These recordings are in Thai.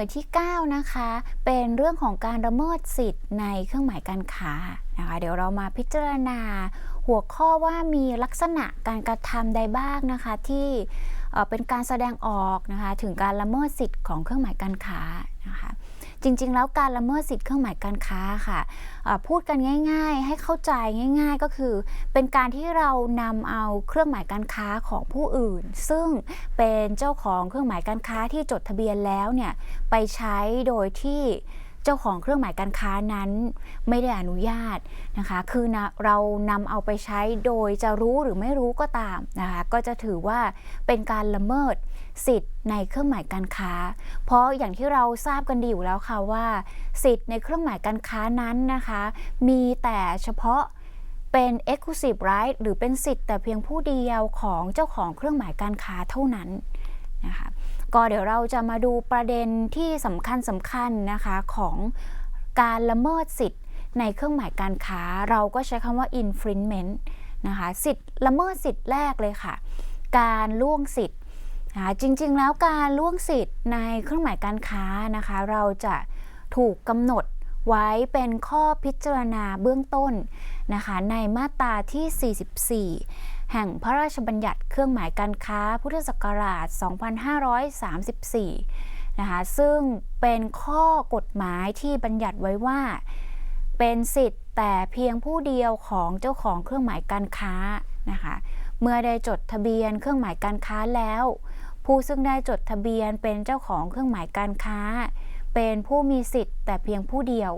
น่วยที่ 9 นะคะ เป็นเรื่องของการละเมิดสิทธิ์ในเครื่องหมายการค้านะคะเดี๋ยวเรามาพิจารณาหัวข้อว่ามีลักษณะการกระทำใดบ้างนะคะที่เป็นการแสดงออกนะคะถึงการละเมิดสิทธิ์ของเครื่องหมายการค้านะคะ จริง ๆ แล้วการละเมิดสิทธิ์เครื่องหมายการค้าค่ะพูดกันง่าย ๆ ให้เข้าใจง่าย ๆ ก็คือ เป็นการที่เรานำเอาเครื่องหมายการค้าของผู้อื่น ซึ่งเป็นเจ้าของเครื่องหมายการค้าที่จดทะเบียนแล้วเนี่ยไปใช้โดยที่เจ้าของเครื่องหมายการค้านั้นไม่ได้อนุญาตนะคะ คือนะเรานำเอาไปใช้โดยจะรู้หรือไม่รู้ก็ตามนะคะ ก็จะถือว่าเป็นการละเมิด สิทธิ์ในเครื่องหมายการค้า เพราะอย่างที่เราทราบกันดีอยู่แล้วค่ะว่า สิทธิ์ในเครื่องหมายการค้านั้นนะคะ มีแต่เฉพาะเป็น exclusive right หรือเป็นสิทธิ์แต่เพียงผู้เดียวของเจ้าของเครื่องหมายการค้าเท่านั้นนะคะก็เดี๋ยวเราจะมาดูประเด็นที่สำคัญสำคัญนะคะของการละเมิดสิทธิ์ในเครื่องหมายการค้า เราก็ใช้คำว่า infringement นะคะสิทธิ์ละเมิดสิทธิ์แรกเลยค่ะ การล่วงสิทธิ์ จริงๆ แล้วการล่วงสิทธิ์ในเครื่องหมายการค้านะคะ เราจะถูกกำหนดไว้เป็นข้อพิจารณาเบื้องต้นนะคะ ในมาตราที่ 44 แห่งพระราชบัญญัติเครื่องหมายการค้าพุทธศักราช 2534 นะคะ ซึ่งเป็นข้อกฎหมายที่บัญญัติไว้ว่า เป็นสิทธิ์แต่เพียงผู้เดียวของเจ้าของเครื่องหมายการค้านะคะ เมื่อได้จดทะเบียนเครื่องหมายการค้าแล้ว ผู้ซึ่งได้จดทะเบียนเป็นเจ้าของเครื่องหมายการค้า เป็นผู้มีสิทธิ์แต่เพียงผู้เดียว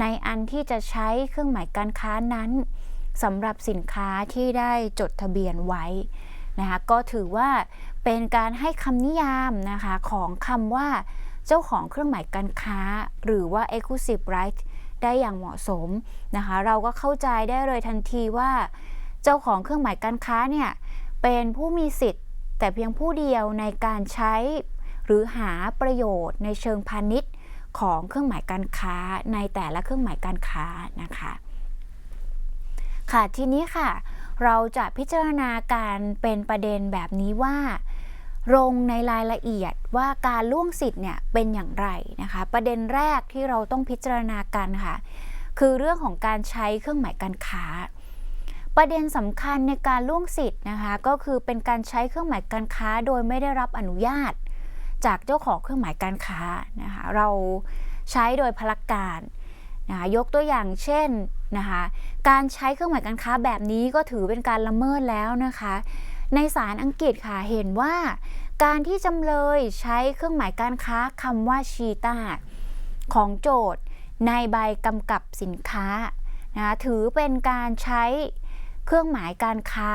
ในอันที่จะใช้เครื่องหมายการค้านั้นสำหรับสินค้าที่ได้จดทะเบียนไว้นะคะก็ถือว่าเป็นการให้คำนิยามนะคะของคำว่าเจ้าของเครื่องหมายการค้า หรือว่า exclusive right ได้อย่างเหมาะสมนะคะเราก็เข้าใจได้เลยทันทีว่า เจ้าของเครื่องหมายการค้าเนี่ยเป็นผู้มีสิทธิ์ แต่เพียงผู้เดียวในการใช้หรือหาประโยชน์ในเชิงพาณิชย์ของเครื่องหมายการค้าในแต่ละเครื่องหมายการค้านะคะ ค่ะทีนี้ค่ะ เราจะพิจารณาการเป็นประเด็นแบบนี้ว่าลงในรายละเอียดว่าการล่วงสิทธิ์เนี่ยเป็นอย่างไรนะคะ ประเด็นแรกที่เราต้องพิจารณากันค่ะ คือเรื่องของการใช้เครื่องหมายการค้า ประเด็นสำคัญในการล่วงสิทธิ์นะคะก็คือเป็นการใช้เครื่องหมายการค้าโดยไม่ได้รับอนุญาต จากเจ้าของเครื่องหมายการค้านะคะเราใช้โดยพลักการนะคะยกตัวอย่างเช่นนะคะการใช้เครื่องหมายการค้าแบบนี้ก็ถือเป็นการละเมิดแล้วนะคะ ในศาลอังกฤษค่ะเห็นว่า การที่จำเลยใช้เครื่องหมายการค้าคำว่าชีตาของโจทย์ในใบกำกับสินค้านะถือเป็นการใช้ เครื่องหมายการค้า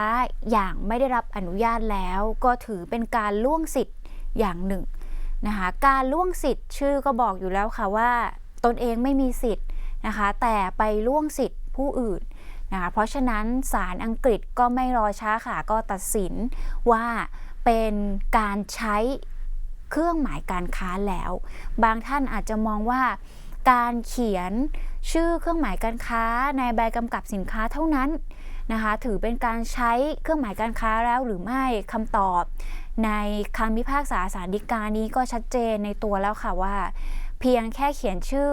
อย่างไม่ได้รับอนุญาตแล้ว ก็ถือเป็นการล่วงสิทธิ์อย่างหนึ่งนะคะการล่วงสิทธิ์ชื่อก็บอกอยู่แล้วค่ะว่า ตนเองไม่มีสิทธิ์นะคะแต่ไปล่วงสิทธิ์ผู้อื่นนะคะเพราะฉะนั้นศาลอังกฤษก็ไม่รอช้าค่ะก็ตัดสินว่าเป็นการใช้เครื่องหมายการค้าแล้ว บางท่านอาจจะมองว่าการเขียนชื่อเครื่องหมายการค้าในใบกำกับสินค้าเท่านั้น นะคะ ถือเป็นการใช้เครื่องหมายการค้าแล้วหรือไม่คำตอบ ในคำพิพากษาสารดีกานี้ก็ชัดเจนในตัวแล้วค่ะว่า เพียงแค่เขียนชื่อ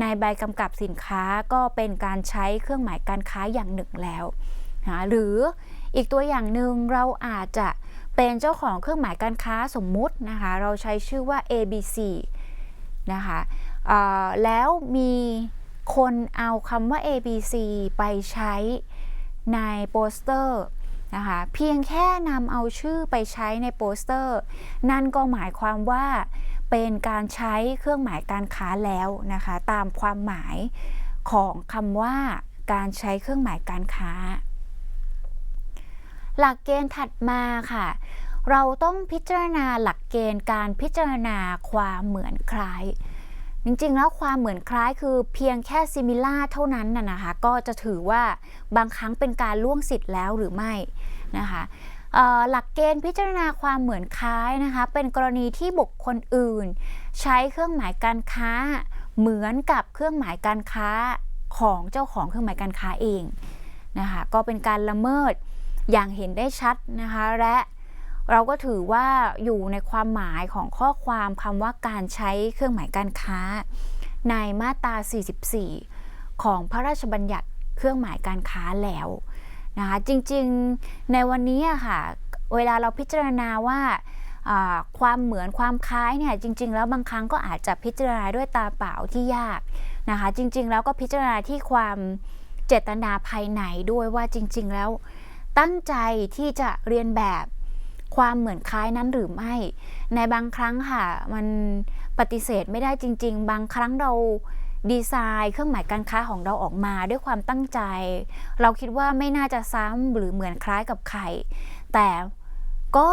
ในใบกำกับสินค้าก็เป็นการใช้เครื่องหมายการค้าอย่างหนึ่งแล้วนะหรืออีกตัวอย่างหนึ่งเราอาจจะเป็นเจ้าของเครื่องหมายการค้าสมมุตินะคะ เราใช้ชื่อว่า ABC นะคะแล้วมีคนเอาคำว่า ABC ไปใช้ ในโปสเตอร์นะคะเพียงแค่นำเอาชื่อไปใช้ในโปสเตอร์ นั่นก็หมายความว่าเป็นการใช้เครื่องหมายการค้าแล้วนะคะตามความหมายของคำว่าการใช้เครื่องหมายการค้า หลักเกณฑ์ถัดมาค่ะ เราต้องพิจารณาหลักเกณฑ์การพิจารณาความเหมือนคล้าย จริงๆ แล้วความเหมือนคล้ายคือเพียงแค่ซิมิล่าเท่านั้นน่ะนะคะ ก็จะถือว่าบางครั้งเป็นการล่วงสิทธิ์แล้วหรือไม่นะคะหลักเกณฑ์พิจารณาความเหมือนคล้ายนะคะ เป็นกรณีที่บุคคลอื่น ใช้เครื่องหมายการค้า เหมือนกับเครื่องหมายการค้าของเจ้าของเครื่องหมายการค้าเองนะคะ ก็เป็นการละเมิดอย่างเห็นได้ชัดนะคะและ เราก็ถือว่าอยู่ในความหมายของข้อความคำว่าการใช้เครื่องหมายการค้า ในมาตรา 44 ของพระราชบัญญัติเครื่องหมายการค้าแล้วนะคะจริงๆในวันนี้อะค่ะเวลาเราพิจารณาว่าความเหมือนความคล้ายเนี่ยจริง ๆ แล้วบางครั้งก็อาจจะพิจารณาด้วยตาเปล่าที่ยากนะคะจริง ๆ แล้วก็พิจารณาที่ความเจตนาภายในด้วยว่าจริง ๆ แล้วตั้งใจที่จะเรียนแบบ ความเหมือนคล้ายนั้นหรือไม่ ในบางครั้งค่ะ มันปฏิเสธไม่ได้จริง ๆ บางครั้งเราดีไซน์เครื่องหมายการค้าของเราออกมาด้วยความตั้งใจ เราคิดว่าไม่น่าจะซ้ำหรือเหมือนคล้ายกับใคร แต่ก็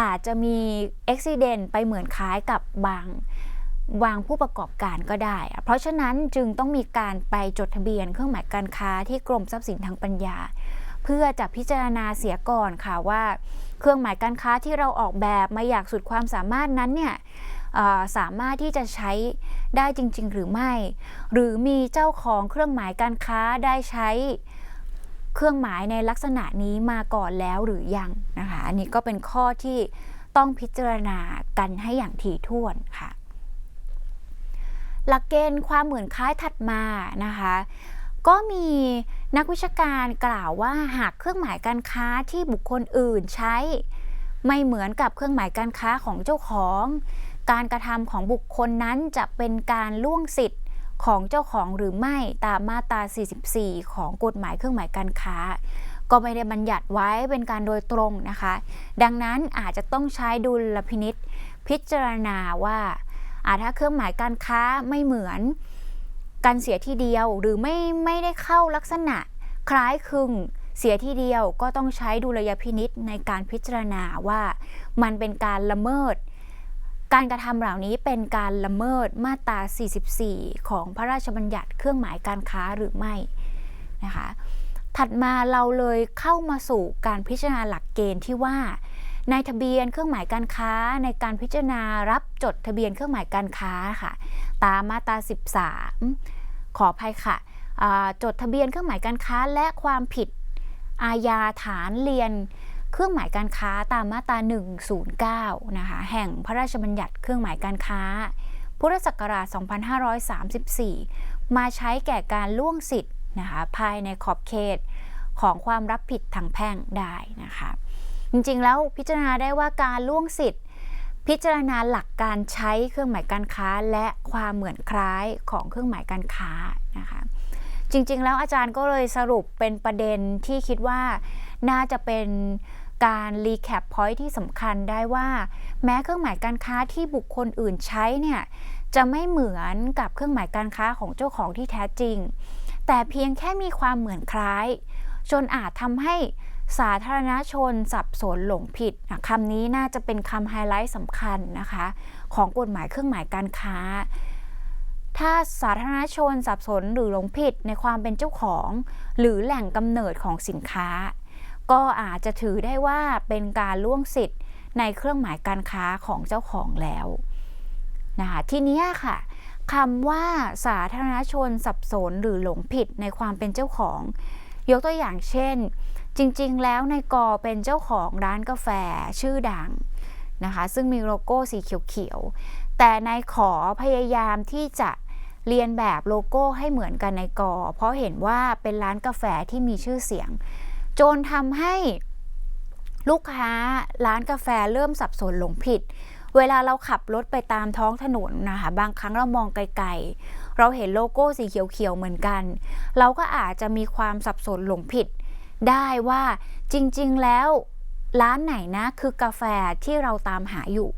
อาจจะมีอุบิเหตุไปเหมือนคล้ายกับบางวางผู้ประกอบการก็ได้ เพราะฉะนั้นจึงต้องมีการไปจดทะเบียนเครื่องหมายการค้าที่กรมทรัพย์สินทางปัญญา เพื่อจะพิจารณาเสียก่อนค่ะว่า เครื่องหมายการค้าที่เราออกแบบมาอยากสุดความสามารถนั้นเนี่ยสามารถที่จะใช้ได้จริง ๆ หรือไม่ หรือมีเจ้าของเครื่องหมายการค้าได้ใช้เครื่องหมายในลักษณะนี้มาก่อนแล้วหรือยังนะคะอันนี้ก็เป็นข้อที่ต้องพิจารณากันให้อย่างถี่ถ้วนค่ะ หลักเกณฑ์ความเหมือนคล้ายถัดมานะคะ ก็มี นักวิชาการกล่าวว่าหากเครื่องหมายการค้าที่บุคคลอื่นใช้ ไม่เหมือนกับเครื่องหมายการค้าของเจ้าของ การกระทำของบุคคลนั้นจะเป็นการล่วงสิทธิ์ของเจ้าของหรือไม่ตามมาตรา 44 ของกฎหมายเครื่องหมายการค้า ก็ไม่ได้บัญญัติไว้เป็นการโดยตรงนะคะ ดังนั้นอาจจะต้องใช้ดุลพินิษพิจารณาว่าอาถ้าเครื่องหมายการค้าไม่เหมือน กันเสียทีเดียวหรือไม่ไม่ได้เข้าลักษณะ คล้ายคลึงเสียทีเดียวก็ต้องใช้ดุลยพินิษในการพิจารณาว่ามันเป็นการละเมิด การกระทำเหล่านี้เป็นการละเมิดมาตรา 44 ของพระราชบัญญัติเครื่องหมายการค้าหรือไม่นะคะถัดมาเราเลยเข้ามาสู่การพิจารณาหลักเกณฑ์ที่ว่า ในทะเบียนเครื่องหมายการค้าในการพิจารณารับจดทะเบียนเครื่องหมายการค้าค่ะ ตามมาตรา 13 ขออภัยค่ะ จดทะเบียนเครื่องหมายการค้าและความผิดอาญาฐานเรียน เครื่องหมายการค้าตามมาตรา 109 นะคะ แห่งพระราชบัญญัติเครื่องหมายการค้า พุทธศักราช 2534 มาใช้แก่การล่วงสิทธิ์นะคะภายในขอบเขตของความรับผิดทางแพ่งได้นะคะ จริงๆแล้วพิจารณาได้ว่าการล่วงสิทธิ์ พิจารณาหลักการใช้เครื่องหมายการค้า และความเหมือนคล้ายของเครื่องหมายการค้านะคะจริงๆ แล้วอาจารย์ก็เลยสรุปเป็นประเด็นที่คิดว่าน่าจะเป็นการรีแคปพอยที่สำคัญได้ว่า แม้เครื่องหมายการค้าที่บุคคลอื่นใช้เนี่ยจะไม่เหมือนกับเครื่องหมายการค้าของเจ้าของที่แท้จริง แต่เพียงแค่มีความเหมือนคล้าย จนอาจทำให้ สาธารณชนสับสนหลงผิดคำนี้น่าจะเป็นคำไฮไลท์สำคัญนะคะ ของกฎหมายเครื่องหมายการค้า ถ้าสาธารณชนสับสนหรือหลงผิดในความเป็นเจ้าของ หรือแหล่งกำเนิดของสินค้า ก็อาจจะถือได้ว่าเป็นการล่วงสิทธิ์ในเครื่องหมายการค้าของเจ้าของแล้วนะคะทีนี้ค่ะคำว่าสาธารณชนสับสนหรือหลงผิดในความเป็นเจ้าของ ยกตัวอย่างเช่น จริงๆ แล้วในกอเป็นเจ้าของร้านกาแฟชื่อดังนะคะ ซึ่งมีโลโก้สีเขียวๆ แต่นายขอพยายามที่จะเรียนแบบโลโก้ให้เหมือนกันในกอ เพราะเห็นว่าเป็นร้านกาแฟที่มีชื่อเสียง จนทำให้ลูกค้าร้านกาแฟเริ่มสับสนหลงผิด เวลาเราขับรถไปตามท้องถนนนะคะ บางครั้งเรามองไกลๆ เราเห็นโลโก้สีเขียวๆ เหมือนกัน เราก็อาจจะมีความสับสนหลงผิด ได้ว่าจริง ๆ แล้วร้านไหนนะคือกาแฟที่เราตามหาอยู่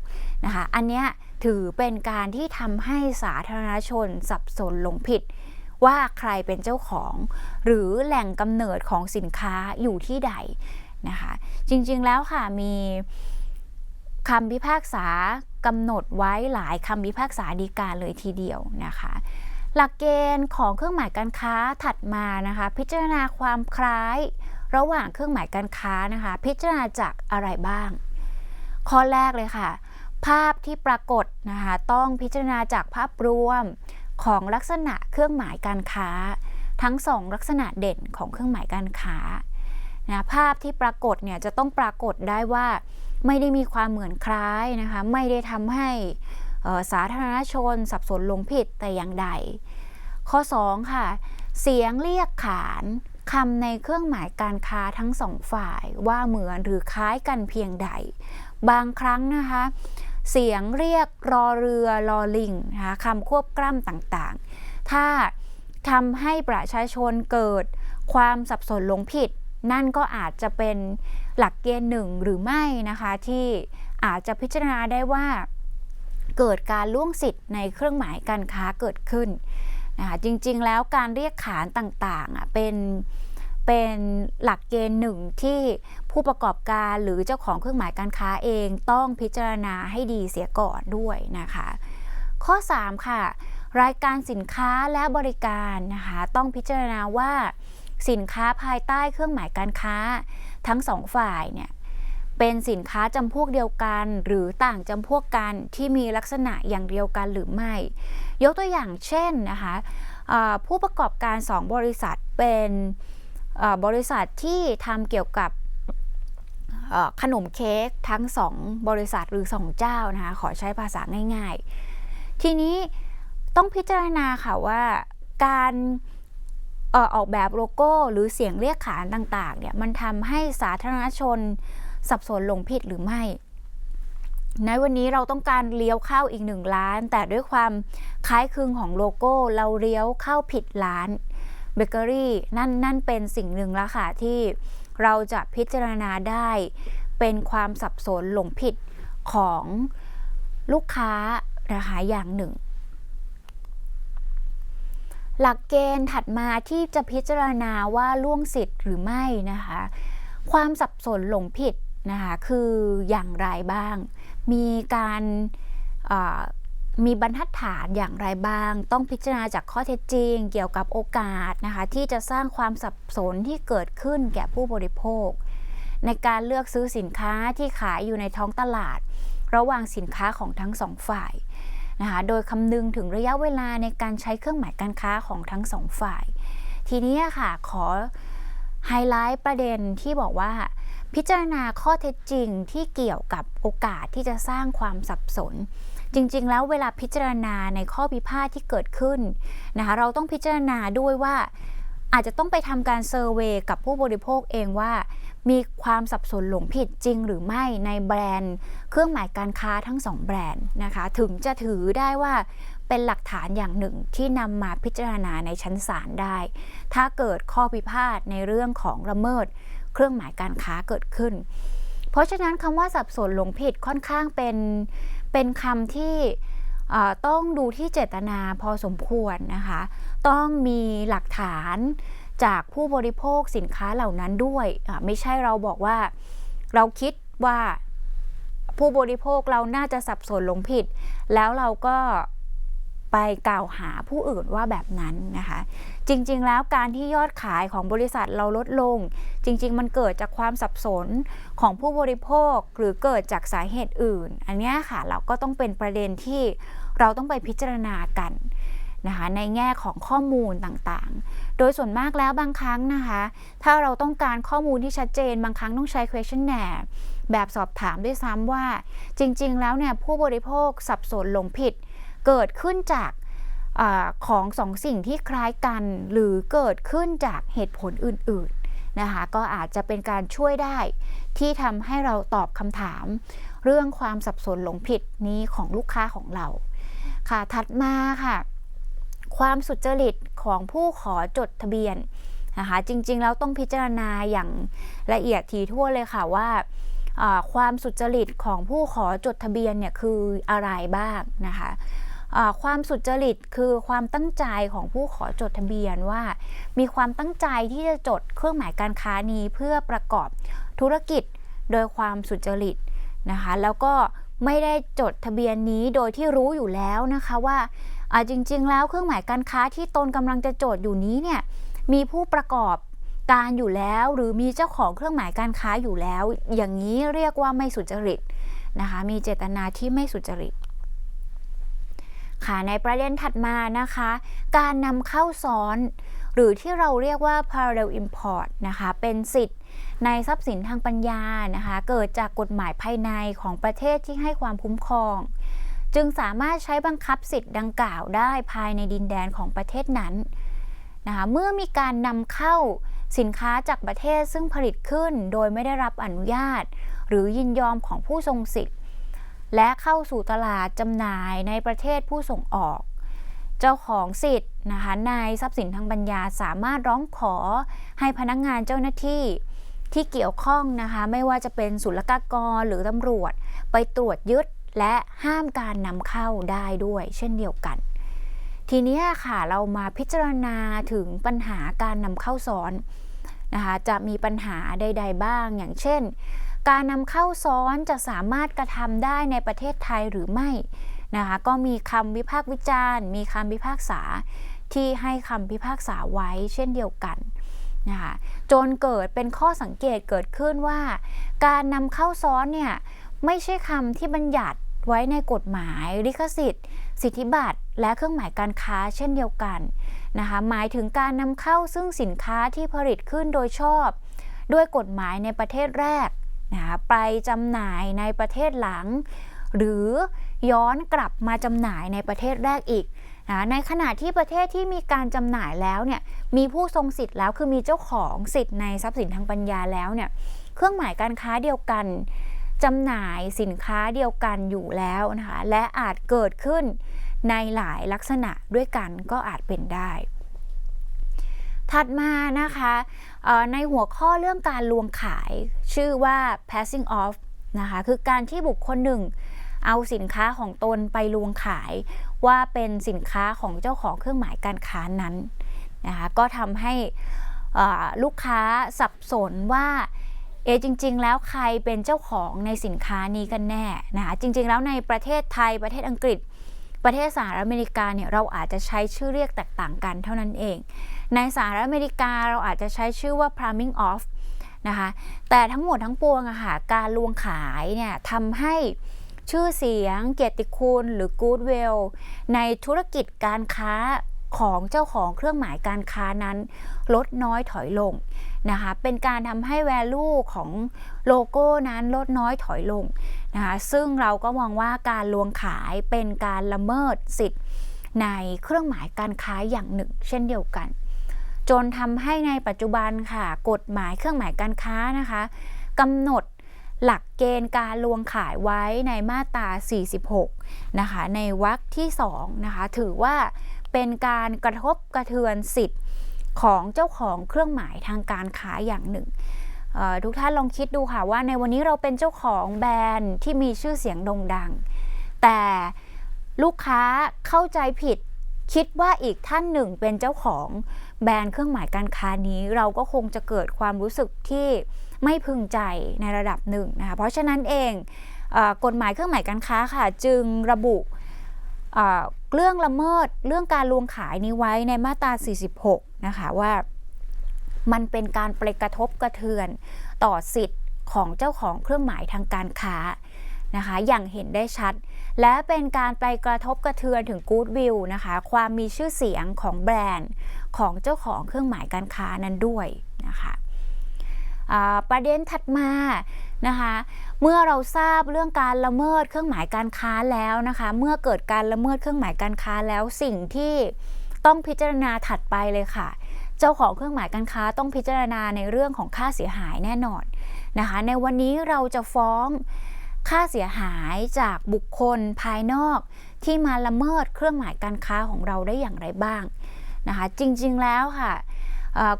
นะคะอันเนี้ยถือเป็นการที่ทำให้สาธารณชนสับสนหลงผิด ว่าใครเป็นเจ้าของ หรือแหล่งกำเนิดของสินค้าอยู่ที่ใดนะคะจริงๆแล้วค่ะมีคำพิพากษากำหนดไว้หลายคำพิพากษาดีกาเลยทีเดียวนะคะ หลักเกณฑ์ของเครื่องหมายการค้าถัดมานะคะ พิจารณาความคล้ายระหว่างเครื่องหมายการค้านะคะ พิจารณาจากอะไรบ้าง ข้อแรกเลยค่ะ ภาพที่ปรากฏนะคะต้องพิจารณาจากภาพรวมของลักษณะเครื่องหมายการค้า ทั้งสองลักษณะเด่นของเครื่องหมายการค้านะภาพที่ปรากฏเนี่ยจะต้องปรากฏได้ว่าไม่ได้มีความเหมือนคล้ายนะคะ ไม่ได้ทำให้ สาธารณชน สับสนหลงผิดแต่อย่างใด ข้อ 2 ค่ะ เสียงเรียกขานคำในเครื่องหมายการค้าทั้งสองฝ่ายว่าเหมือนหรือคล้ายกันเพียงใด บางครั้งนะคะ เสียงเรียกรอเรือรอลิงนะคะคำควบกล้ำต่างๆ ถ้าทำให้ประชาชนเกิดความสับสนหลงผิด นั่นก็อาจจะเป็นหลักเกณฑ์หนึ่งหรือไม่นะคะที่อาจจะพิจารณาได้ว่า เกิดการล่วงสิทธิ์ในเครื่องหมายการค้าเกิดขึ้นนะคะจริงๆแล้วการเรียกขานต่างๆอะเป็นเป็นหลักเกณฑ์หนึ่งที่ผู้ประกอบการหรือเจ้าของเครื่องหมายการค้าเองต้องพิจารณาให้ดีเสียก่อนด้วยนะคะ ข้อ 3 ค่ะ รายการสินค้าและบริการนะคะต้องพิจารณาว่าสินค้าภายใต้เครื่องหมายการค้า ทั้งสองฝ่ายเนี่ย เป็นสินค้าจำพวกเดียวกัน หรือต่างจำพวกกันที่มีลักษณะอย่างเดียวกันหรือไม่ ยกตัวอย่างเช่นนะคะผู้ประกอบการ 2 บริษัทเป็นบริษัทที่ทำเกี่ยวกับขนมเค้กทั้ง 2 บริษัทหรือ 2 เจ้านะคะขอใช้ภาษาง่าย ๆ ทีนี้ต้องพิจารณาค่ะว่าการออกแบบโลโก้หรือเสียงเรียกขานต่างๆเนี่ยมันทำให้สาธารณชน สับสนหลงผิดหรือไม่ในวันนี้เราต้องการเลี้ยวเข้าอีกหนึ่งร้าน แต่ด้วยความคล้ายคลึงของโลโก้เราเลี้ยวเข้าผิดร้านเบเกอรี่นั่นนั่นเป็นสิ่งหนึ่งแล้วค่ะที่เราจะพิจารณาได้เป็นความสับสนหลงผิดของลูกค้านะคะอย่างหนึ่ง หลักเกณฑ์ถัดมาที่จะพิจารณาว่าล่วงสิทธิ์หรือไม่นะคะ ความสับสนหลงผิด นะคะคืออย่างไรบ้าง มีการมีบรรทัดฐานอย่างไรบ้าง ต้องพิจารณาจากข้อเท็จจริง เกี่ยวกับโอกาสนะคะที่จะสร้างความสับสนที่เกิดขึ้นแก่ผู้บริโภค ในการเลือกซื้อสินค้าที่ขายอยู่ในท้องตลาด ระหว่างสินค้าของทั้งสองฝ่ายนะคะโดยคำนึงถึงระยะเวลาในการใช้เครื่องหมายการค้าของทั้งสองฝ่าย ทีนี้ค่ะขอไฮไลท์ประเด็นที่บอกว่า พิจารณาข้อเท็จจริงที่เกี่ยวกับโอกาสที่จะสร้างความสับสน จริง ๆ แล้วเวลาพิจารณาในข้อพิพาทที่เกิดขึ้นนะคะเราต้องพิจารณาด้วยว่าอาจจะต้องไปทำการเซอร์เวยกับผู้บริโภคเองว่า มีความสับสนหลงผิดจริงหรือไม่ในแบรนด์ เครื่องหมายการค้าทั้งสองแบรนด์นะคะถึงจะถือได้ว่าเป็นหลักฐานอย่างหนึ่งที่นำมาพิจารณาในชั้นศาลได้ ถ้าเกิดข้อพิพาทในเรื่องของละเมิด เครื่องหมายการค้าเกิดขึ้น เพราะฉะนั้นคำว่าสับสนหลงผิดค่อนข้างเป็นเป็นคำที่ต้องดูที่เจตนาพอสมควรนะคะ ต้องมีหลักฐานจากผู้บริโภคสินค้าเหล่านั้นด้วย ไม่ใช่เราบอกว่าเราคิดว่าผู้บริโภคเราน่าจะสับสนหลงผิด แล้วเราก็ไปกล่าวหาผู้อื่นว่าแบบนั้นนะคะ จริง ๆ แล้วการที่ยอดขายของบริษัทเราลดลง จริง ๆ มันเกิดจากความสับสนของผู้บริโภคหรือเกิดจากสาเหตุอื่น อันนี้ค่ะเราก็ต้องเป็นประเด็นที่เราต้องไปพิจารณากันนะคะในแง่ของข้อมูลต่างๆ โดยส่วนมากแล้วบางครั้งนะคะ ถ้าเราต้องการข้อมูลที่ชัดเจน บางครั้งต้องใช้ questionnaire แบบสอบถามด้วยซ้ำว่า จริง ๆ แล้วเนี่ยผู้บริโภคสับสนหลงผิด เกิดขึ้นจาก อของสองสิ่งที่คล้ายกันหรือเกิดขึ้นจากเหตุผลอื่นๆนะคะก็อาจจะเป็นการช่วยได้ที่ทำให้เราตอบคำถาม เรื่องความสับสนหลงผิดนี้ของลูกค้าของเรา ค่ะถัดมาค่ะ ความสุจริตของผู้ขอจดทะเบียนนะคะจริงๆแล้วต้องพิจารณาอย่างละเอียดถี่ถ้วเลยค่ะว่าความสุจริตของผู้ขอจดทะเบียนเนี่ยคืออะไรบ้างนะคะ ความสุจริตคือความตั้งใจของผู้ขอจดทะเบียนว่า มีความตั้งใจที่จะจดเครื่องหมายการค้านี้เพื่อประกอบธุรกิจโดยความสุจริตนะคะแล้วก็ไม่ได้จดทะเบียนนี้โดยที่รู้อยู่แล้วนะคะว่าจริง ๆ แล้วเครื่องหมายการค้าที่ตนกำลังจะจดอยู่นี้เนี่ยมีผู้ประกอบการอยู่แล้วหรือมีเจ้าของเครื่องหมายการค้าอยู่แล้ว อย่างนี้เรียกว่าไม่สุจริตนะคะมีเจตนาที่ไม่สุจริต ค่ะในประเด็นถัดมานะคะ การนำเข้าซ้อน หรือที่เราเรียกว่า parallel import นะคะ เป็นสิทธิ์ในทรัพย์สินทางปัญญานะคะ เกิดจากกฎหมายภายในของประเทศที่ให้ความคุ้มครอง จึงสามารถใช้บังคับสิทธิ์ดังกล่าวได้ภายในดินแดนของประเทศนั้นนะคะเมื่อมีการนำเข้าสินค้าจากประเทศซึ่งผลิตขึ้นโดยไม่ได้รับอนุญาต หรือยินยอมของผู้ทรงสิทธิ์ และเข้าสู่ตลาดจำหน่ายในประเทศผู้ส่งออก เจ้าของสิทธิ์นะคะในทรัพย์สินทางปัญญาสามารถร้องขอให้พนักงงานเจ้าหน้าที่ที่เกี่ยวข้องนะคะไม่ว่าจะเป็นศุลกากรหรือตำรวจ ไปตรวจยึดและห้ามการนำเข้าได้ด้วย เช่นเดียวกัน ทีนี้ค่ะเรามาพิจารณาถึงปัญหาการนำเข้าซ้อนนะคะจะมีปัญหาใด ๆ บ้าง อย่างเช่น การนำเข้าซ้อนจะสามารถกระทำได้ในประเทศไทยหรือไม่นะคะก็มีคำวิพากษ์วิจารณ์ มีคำพิพากษาที่ให้คำพิพากษาไว้เช่นเดียวกันนะคะจนเกิดเป็นข้อสังเกตเกิดขึ้นว่า การนำเข้าซ้อนเนี่ยไม่ใช่คำที่บัญญัติไว้ในกฎหมายลิขสิทธิ์ สิทธิบัตร และเครื่องหมายการค้าเช่นเดียวกันนะคะหมายถึงการนำเข้าซึ่งสินค้าที่ผลิตขึ้นโดยชอบ ด้วยกฎหมายในประเทศแรก นะคะไปจำหน่ายในประเทศหลัง หรือย้อนกลับมาจำหน่ายในประเทศแรกอีกนะในขณะที่ประเทศที่มีการจำหน่ายแล้วเนี่ยมีผู้ทรงสิทธิ์แล้วคือมีเจ้าของสิทธิ์ในทรัพย์สินทางปัญญาแล้วเนี่ยเครื่องหมายการค้าเดียวกันจำหน่ายสินค้าเดียวกันอยู่แล้วนะคะและอาจเกิดขึ้นในหลายลักษณะด้วยกันก็อาจเป็นได้ ถัดมานะคะ ในหัวข้อเรื่องการลวงขายชื่อว่า passing off นะคะคือการที่บุคคลหนึ่ง เอาสินค้าของตนไปลวงขาย ว่าเป็นสินค้าของเจ้าของเครื่องหมายการค้านั้นนะคะก็ทำให้ลูกค้าสับสนว่าเอจริง ๆ แล้วใครเป็นเจ้าของในสินค้านี้กันแน่นะคะจริง ๆ แล้วในประเทศไทยประเทศอังกฤษ ประเทศสหรัฐอเมริกาเนี่ยเราอาจจะใช้ชื่อเรียกแตกต่างกันเท่านั้นเอง ในสหรัฐอเมริกาเราอาจจะใช้ชื่อว่า palming off นะคะ แต่ทั้งหมดทั้งปวงอะค่ะ การลวงขายเนี่ยทำให้ชื่อเสียง เกียรติคุณหรือ goodwill ในธุรกิจการค้าของเจ้าของเครื่องหมายการค้านั้น ลดน้อยถอยลงนะคะ เป็นการทำให้ value ของโลโก้นั้นลดน้อยถอยลงนะคะ ซึ่งเราก็มองว่าการลวงขายเป็นการละเมิดสิทธิ์ในเครื่องหมายการค้าอย่างหนึ่ง เช่นเดียวกัน จนทำให้ในปัจจุบันค่ะ กฎหมายเครื่องหมายการค้านะคะกำหนดหลักเกณฑ์การลวงขายไว้ในมาตรา 46 นะคะ ในวรรคที่2นะคะ ถือว่าเป็นการกระทบกระเทือนสิทธิ์ของเจ้าของเครื่องหมายทางการค้าอย่างหนึ่ง ทุกท่านลองคิดดูค่ะว่าในวันนี้เราเป็นเจ้าของแบรนด์ที่มีชื่อเสียงโด่งดัง แต่ลูกค้าเข้าใจผิดคิดว่าอีกท่านหนึ่งเป็นเจ้าของ แบรนด์เครื่องหมายการค้านี้เราก็คงจะเกิดความรู้สึกที่ไม่พึงใจในระดับหนึ่งนะคะเพราะฉะนั้นเองกฎหมายเครื่องหมายการค้าค่ะ จึงระบุเรื่องละเมิดเรื่องการลวงขายนี้ไว้ในมาตรา 46 นะคะว่ามันเป็นการไปกระทบกระเทือนต่อสิทธิ์ของเจ้าของเครื่องหมายทางการค้า นะคะ อย่างเห็นได้ชัด และเป็นการไปกระทบกระเทือนถึงกู๊ดวิวนะคะ ความมีชื่อเสียงของแบรนด์ของเจ้าของเครื่องหมายการค้านั้นด้วยนะคะประเด็นถัดมานะคะเมื่อเราทราบเรื่องการละเมิดเครื่องหมายการค้าแล้วนะคะ เมื่อเกิดการละเมิดเครื่องหมายการค้าแล้วสิ่งที่ต้องพิจารณาถัดไปเลยค่ะ เจ้าของเครื่องหมายการค้าต้องพิจารณาในเรื่องของค่าเสียหายแน่นอนนะคะ ในวันนี้เราจะฟ้อง ค่าเสียหายจากบุคคลภายนอก ที่มาละเมิดเครื่องหมายการค้าของเราได้อย่างไรบ้างนะคะจริงๆแล้วค่ะ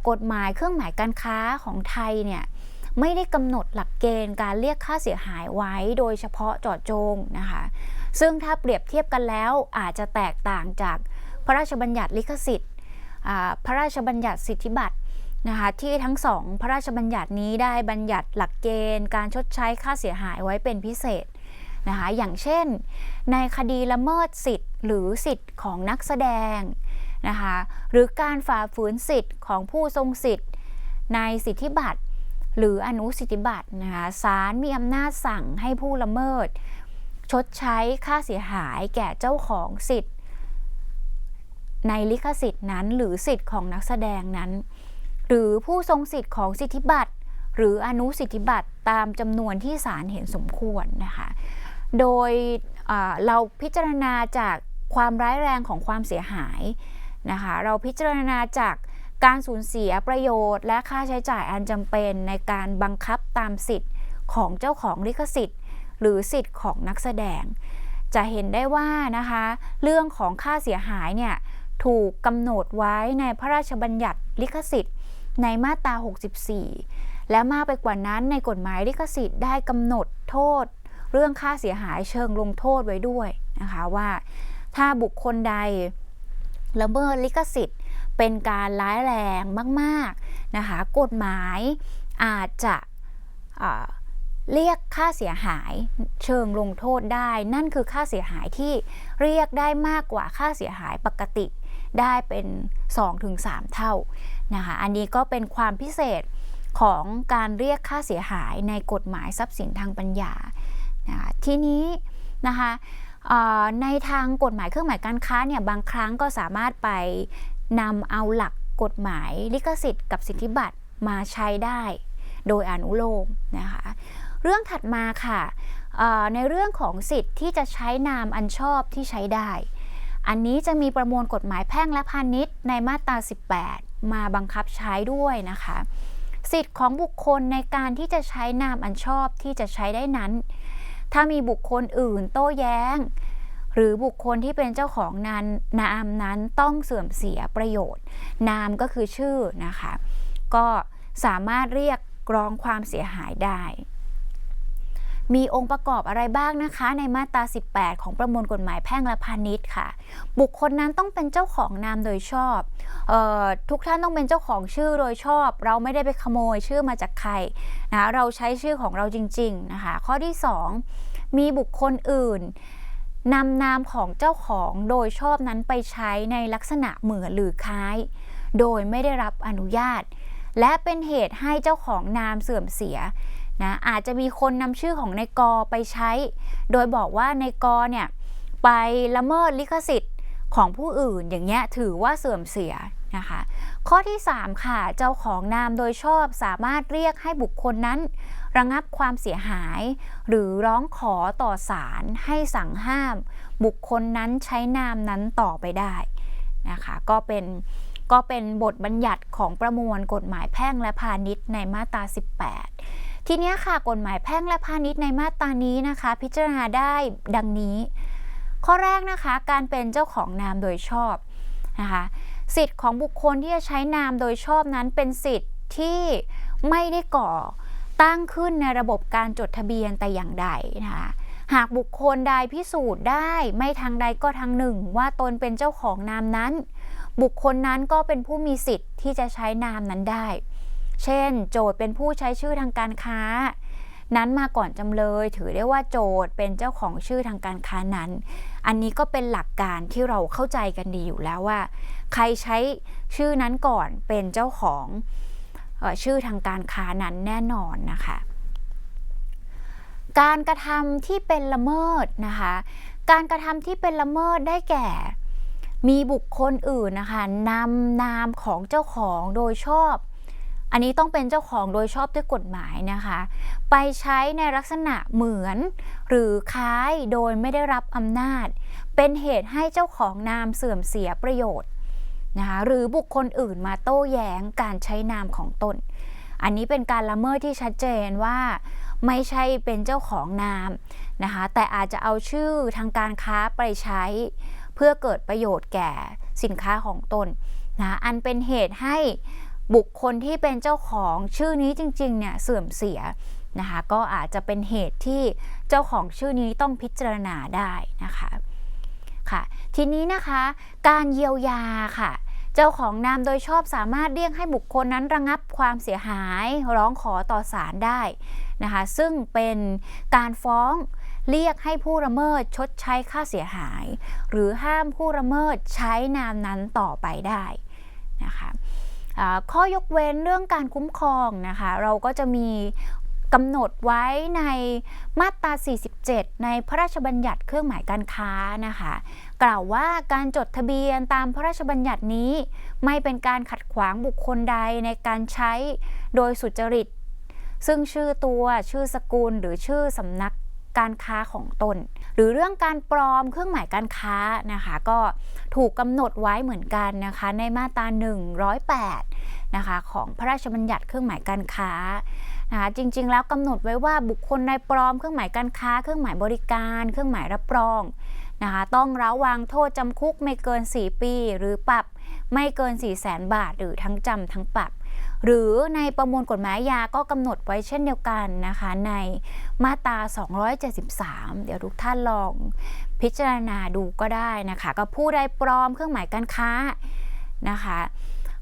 กฎหมายเครื่องหมายการค้าของไทยเนี่ยไม่ได้กำหนดหลักเกณฑ์การเรียกค่าเสียหายไว้โดยเฉพาะเจาะจงนะคะซึ่งถ้าเปรียบเทียบกันแล้วอาจจะแตกต่างจากพระราชบัญญัติลิขสิทธิ์ พระราชบัญญัติสิทธิบัตร นะคะที่ทั้งสองพระราชบัญญัตินี้ได้บัญญัติหลักเกณฑ์ การชดใช้ค่าเสียหายไว้เป็นพิเศษนะคะอย่างเช่น ในคดีละเมิดสิทธิ์หรือสิทธิ์ของนักแสดงนะคะหรือการฝ่าฝืนสิทธิ์ของผู้ทรงสิทธิ์ ในสิทธิบัตรหรืออนุสิทธิบัตรนะคะศาลมีอำนาจสั่งให้ผู้ละเมิด ชดใช้ค่าเสียหายแก่เจ้าของสิทธิ์ ในลิขสิทธิ์นั้นหรือสิทธิ์ของนักแสดงนั้น หรือผู้ทรงสิทธิ์ของสิทธิบัตรหรืออนุสิทธิบัตรตามจำนวนที่ศาลเห็นสมควรนะคะ โดยเราพิจารณาจากความร้ายแรงของความเสียหายนะคะ เราพิจารณาจากการสูญเสียประโยชน์ และค่าใช้จ่ายอันจำเป็นในการบังคับตามสิทธิ์ของเจ้าของลิขสิทธิ์ หรือสิทธิ์ของนักแสดง จะเห็นได้ว่านะคะ เรื่องของค่าเสียหายเนี่ยถูกกำหนดไว้ในพระราชบัญญัติลิขสิทธิ์ ในมาตรา 64 และมากไปกว่านั้นในกฎหมายลิขสิทธิ์ได้กำหนดโทษ เรื่องค่าเสียหายเชิงลงโทษไว้ด้วยนะคะว่าถ้าบุคคลใดละเมิดลิขสิทธิ์ เป็นการร้ายแรงมากๆนะคะกฎหมายอาจจะเรียกค่าเสียหายเชิงลงโทษได้ นั่นคือค่าเสียหายที่เรียกได้มากกว่าค่าเสียหายปกติได้เป็น 2-3 เท่า นะคะ อันนี้ก็เป็นความพิเศษของการเรียกค่าเสียหายในกฎหมายทรัพย์สินทางปัญญานะคะทีนี้นะคะในทางกฎหมายเครื่องหมายการค้าเนี่ยบางครั้งก็สามารถไปนำเอาหลักกฎหมายลิขสิทธิ์กับสิทธิบัตรมาใช้ได้โดยอนุโลมนะคะเรื่องถัดมาค่ะในเรื่องของสิทธิ์ที่จะใช้นามอันชอบที่ใช้ได้ อันนี้จะมีประมวลกฎหมายแพ่งและพาณิชย์ในมาตรา 18 มาบังคับใช้ด้วยนะคะ สิทธิ์ของบุคคลในการที่จะใช้นามอันชอบที่จะใช้ได้นั้น ถ้ามีบุคคลอื่นโต้แย้ง หรือบุคคลที่เป็นเจ้าของนามนามนั้นต้องเสื่อมเสียประโยชน์ นามก็คือชื่อนะคะ ก็สามารถเรียกร้องความเสียหายได้ มีองค์ประกอบอะไรบ้างนะคะ ในมาตรา 18 ของประมวลกฎหมายแพ่งและพาณิชย์ค่ะ บุคคลนั้นต้องเป็นเจ้าของนามโดยชอบออทุกท่านต้องเป็นเจ้าของชื่อโดยชอบ เราไม่ได้ไปขโมยชื่อมาจากใครนะเราใช้ชื่อของเราจริงๆนะคะข้อที่ 2 มีบุคคลอื่นนำนามของเจ้าของโดยชอบนั้นไปใช้ในลักษณะเหมือนหรือคล้าย โดยไม่ได้รับอนุญาต และเป็นเหตุให้เจ้าของนามเสื่อมเสีย นะอาจจะมีคนนำชื่อของนายกไปใช้ โดยบอกว่านายกเนี่ยไปละเมิดลิขสิทธิ์ของผู้อื่นอย่างเงี้ยถือว่าเสื่อมเสียนะคะข้อที่ 3 ค่ะ เจ้าของนามโดยชอบสามารถเรียกให้บุคคลนั้น ระงับความเสียหาย หรือร้องขอต่อศาลให้สั่งห้าม บุคคลนั้นใช้นามนั้นต่อไปได้นะคะก็เป็นก็เป็นบทบัญญัติของประมวลกฎหมายแพ่งและพาณิชย์ในมาตรา 18 ทีนี้ค่ะกฎหมายแพ่งและพาณิชย์ในมาตรานี้นะคะ พิจารณาได้ดังนี้ ข้อแรกนะคะการเป็นเจ้าของนามโดยชอบนะคะสิทธิ์ของบุคคลที่จะใช้นามโดยชอบนั้นเป็นสิทธิ์ที่ไม่ได้ก่อตั้งขึ้นในระบบการจดทะเบียนแต่อย่างใดนะคะหากบุคคลใดพิสูจน์ได้ไม่ทางใดก็ทางหนึ่ง ว่าตนเป็นเจ้าของนามนั้น บุคคลนั้นก็เป็นผู้มีสิทธิ์ที่จะใช้นามนั้นได้ เช่น โจทย์เป็นผู้ใช้ชื่อทางการค้า นั้นมาก่อนจำเลย ถือได้ว่าโจทย์เป็นเจ้าของชื่อทางการค้านั้น อันนี้ก็เป็นหลักการที่เราเข้าใจกันดีอยู่แล้วว่า ใครใช้ชื่อนั้นก่อนเป็นเจ้าของออชื่อทางการค้านั้นแน่นอนนะคะการกระทำที่เป็นละเมิดนะคะ การกระทำที่เป็นละเมิดได้แก่ มีบุคคลอื่นนะคะนำนามของเจ้าของโดยชอบ อันนี้ต้องเป็นเจ้าของโดยชอบด้วยกฎหมายนะคะ ไปใช้ในลักษณะเหมือน หรือคล้ายโดยไม่ได้รับอำนาจ เป็นเหตุให้เจ้าของนามเสื่อมเสียประโยชน์นะคะหรือบุคคลอื่นมาโต้แย้งการใช้นามของตน อันนี้เป็นการละเมิดที่ชัดเจนว่าไม่ใช่เป็นเจ้าของนามนะคะแต่อาจจะเอาชื่อทางการค้าไปใช้ เพื่อเกิดประโยชน์แก่สินค้าของตนนะอันเป็นเหตุให้ บุคคลที่เป็นเจ้าของชื่อนี้จริงๆเนี่ยเสื่อมเสียนะคะก็อาจจะเป็นเหตุที่เจ้าของชื่อนี้ต้องพิจารณาได้นะคะค่ะทีนี้นะคะการเยียวยาค่ะเจ้าของนามโดยชอบสามารถเรียกให้บุคคลนั้นระงับความเสียหายร้องขอต่อศาลได้นะคะซึ่งเป็นการฟ้องเรียกให้ผู้ละเมิดชดใช้ค่าเสียหาย หรือห้ามผู้ละเมิดใช้นามนั้นต่อไปได้นะคะ ข้อยกเว้นเรื่องการคุ้มครองนะคะ เราก็จะมีกำหนดไว้ในมาตรา 47 ในพระราชบัญญัติเครื่องหมายการค้านะคะ กล่าวว่าการจดทะเบียนตามพระราชบัญญัตินี้ ไม่เป็นการขัดขวางบุคคลใดในการใช้โดยสุจริต ซึ่งชื่อตัวชื่อสกุลหรือชื่อสำนัก การค้าของตน หรือเรื่องการปลอมเครื่องหมายการค้านะคะ ก็ถูกกำหนดไว้เหมือนกันนะคะ ในมาตรา 108 นะคะ ของพระราชบัญญัติเครื่องหมายการค้านะคะจริงๆ แล้วกำหนดไว้ว่าบุคคลในปลอมเครื่องหมายการค้า เครื่องหมายบริการ เครื่องหมายรับรองนะคะต้องระวังโทษจำคุกไม่เกิน 4 ปี หรือปรับไม่เกิน4 0 0แสนบาท หรือทั้งจำทั้งปรับ หรือในประมวลกฎหมายยาก็กำหนดไว้เช่นเดียวกันนะคะในมาตรา 273 เดี๋ยวทุกท่านลองพิจารณาดูก็ได้นะคะก็ผู้ใดปลอมเครื่องหมายการค้านะคะ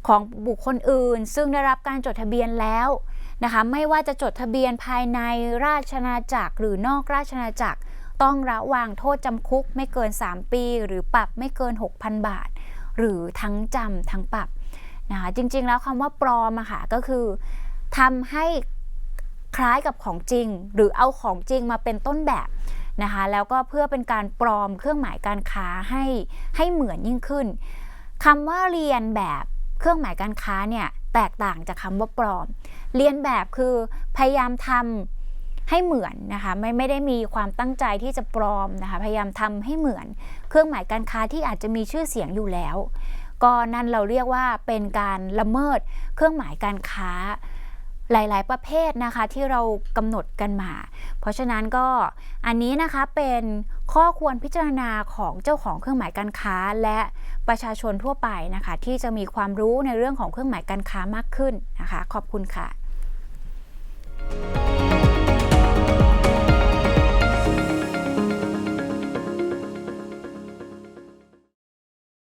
ของบุคคลอื่น ซึ่งได้รับการจดทะเบียนแล้วนะคะไม่ว่าจะจดทะเบียนภายในราชนาจักรหรือนอกราชนาจักรต้องระวังโทษจำคุกไม่เกิน 3 ปี หรือปรับไม่เกิน 6,000 บาท หรือทั้งจำทั้งปรับ นะคะจริงๆแล้วคำว่าปลอมอะค่ะก็คือทำให้คล้ายกับของจริง หรือเอาของจริงมาเป็นต้นแบบนะคะแล้วก็เพื่อเป็นการปลอมเครื่องหมายการค้าให้ให้เหมือนยิ่งขึ้นคำว่าเรียนแบบเครื่องหมายการค้าเนี่ยแตกต่างจากคำว่าปลอม เรียนแบบคือพยายามทำให้เหมือนนะคะไม่ไม่ได้มีความตั้งใจที่จะปลอมนะคะพยายามทำให้เหมือน เครื่องหมายการค้าที่อาจจะมีชื่อเสียงอยู่แล้ว ก็นั่นเราเรียกว่าเป็นการละเมิดเครื่องหมายการค้าหลาย ๆ ประเภทนะคะที่เรากำหนดกันมา เพราะฉะนั้นก็อันนี้นะคะเป็นข้อควรพิจารณาของเจ้าของเครื่องหมายการค้า และประชาชนทั่วไปนะคะ ที่จะมีความรู้ในเรื่องของเครื่องหมายการค้ามากขึ้นนะคะ ขอบคุณค่ะ